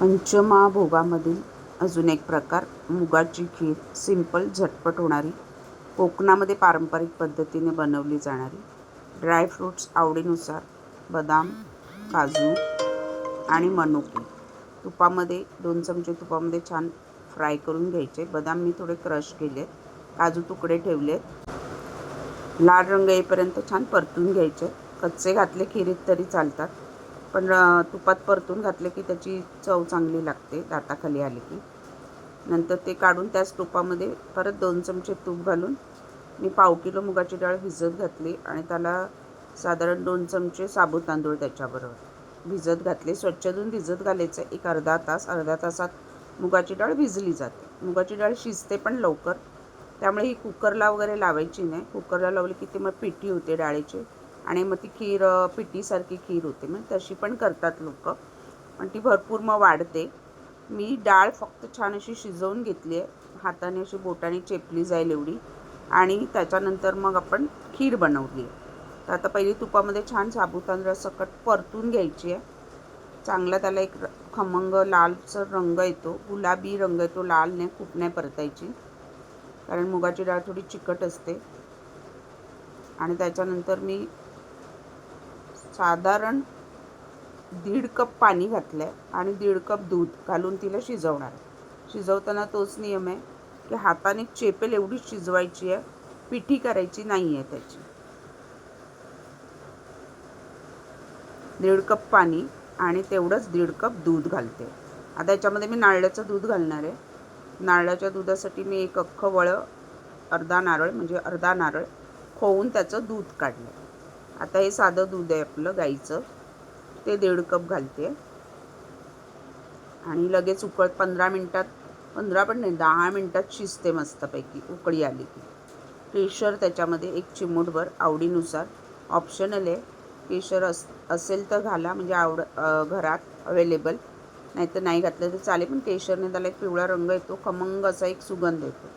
पंचमहाभोगामधील अजून एक प्रकार मुगाची खीर. सिंपल झटपट होणारी. कोकणामध्ये पारंपरिक पद्धतीने बनवली जाणारी. ड्रायफ्रूट्स आवडीनुसार बदाम काजू आणि मनुके. तुपामध्ये दोन चमचे तुपामध्ये छान फ्राय करून घ्यायचे. बदाम मी थोडे क्रश केले काजू तुकडे ठेवले लाल रंग येईपर्यंत छान परतून घ्यायचे. कच्चे घातले खिरीत तरी चालतात. पण तुपात परतून घातले की त्याची चव चांगली लागते दाताखाली आली की. नंतर ते काढून त्याच तुपामध्ये परत दोन चमचे तूप घालून मी पाव किलो मुगाची डाळ भिजत घातली आणि त्याला साधारण दोन चमचे साबूत तांदूळ त्याच्याबरोबर. भिजत घातले स्वच्छ धुवून भिजत घालायचं. एक अर्धा तास अर्धा तासात मुगाची डाळ भिजली जाते. मुगाची डाळ शिजते पण लवकर. त्यामुळे ही कुकरला वगैरे लावायची नाही. कुकरला लावली की ती मग पिठी होते डाळीची. आणि मग ती खीर पिठीसारखी खीर होते. मग तशी पण करतात लोक. पण ती भरपूर मग वाढते. मी डाळ फक्त छान अशी शिजवून घेतली आहे. हाताने अशी बोटाने चेपली जाईल एवढी. आणि त्याच्यानंतर मग आपण खीर बनवली आहे. तर आता पहिली तुपामध्ये छान साबुत सकट परतून घ्यायची आहे. चांगला त्याला एक खमंग लालसर रंग येतो. गुलाबी रंग येतो. लाल नाही खूप नाही परतायची. कारण मुगाची डाळ थोडी चिकट असते. आणि त्याच्यानंतर मी साधारण दीड कप पाणी घातलं आहे आणि दीड कप दूध घालून तिला शिजवणार आहे. शिजवताना तोच नियम आहे की हाताने चेपेल एवढी शिजवायची आहे पिठी करायची नाही आहे त्याची. दीड कप पाणी आणि तेवढंच दीड कप दूध घालते. आता याच्यामध्ये मी नारळाचं दूध घालणार आहे. नारळाच्या दुधासाठी मी एक अख्खं वळं अर्धा नारळ म्हणजे अर्धा नारळ खोवून त्याचं दूध काढलं आता हे साधं दूध आहे आपलं गाईचं. ते दीड कप घालते. आणि लगेच उकळ पंधरा मिनटात पंधरा पण नाही दहा मिनटात शिजते मस्तपैकी उकळी आली की. केशर त्याच्यामध्ये एक चिमूटभर आवडीनुसार. ऑप्शनल आहे. केशर अस असेल तर घाला म्हणजे आवड घरात अवेलेबल नाहीतर नाही घातलं तर चालेल पण केशरने त्याला एक पिवळा रंग येतो खमंग असा एक सुगंध येतो.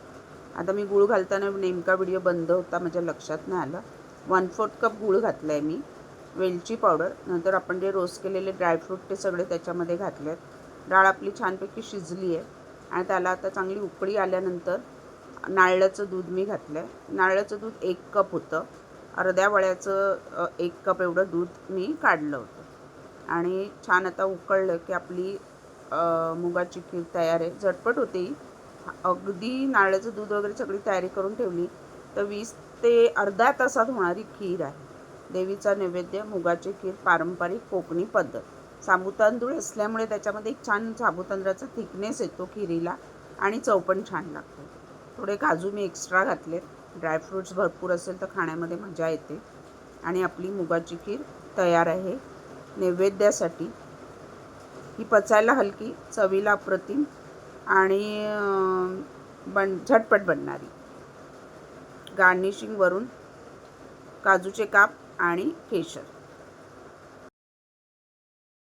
आता मी गूळ घालताना नेमका व्हिडिओ बंद होता माझ्या लक्षात नाही आला. वन फोर्थ कप गूळ घातला आहे मी वेलची पावडर नंतर आपण जे रोस्ट केलेले ड्रायफ्रूट ते सगळे त्याच्यामध्ये घातले आहेत डाळ आपली छानपैकी शिजली आहे आणि त्याला आता चांगली उकळी आल्यानंतर नारळाचं दूध मी घातलं आहे नारळाचं दूध एक कप होतं. अर्ध्या वळ्याचं एक कप एवढं दूध मी काढलं होतं. आणि छान आता उकळलं की आपली मुगाची खीर तयार आहे. झटपट होते अगदी नारळाचं दूध वगैरे सगळी तयारी करून ठेवली. तर वीस ते अर्ध्या तासात होणारी खीर आहे. देवीचा नैवेद्य मुगाची खीर पारंपरिक कोकणी पद्धत. साबुतांदूळ असल्यामुळे त्याच्यामध्ये एक छान साबुतांदळाचा थिकनेस येतो खिरीला आणि चव पण छान लागते. थोडे काजू मी एक्स्ट्रा घातले ड्रायफ्रूट्स भरपूर असेल तर खाण्यामध्ये मजा येते. आणि आपली मुगाची खीर तयार आहे. नैवेद्यासाठी ही पचायला हलकी चवीला अप्रतिम आणि बन झटपट बनणारी. गार्निशिंगवरून काजूचे काप आणि केशर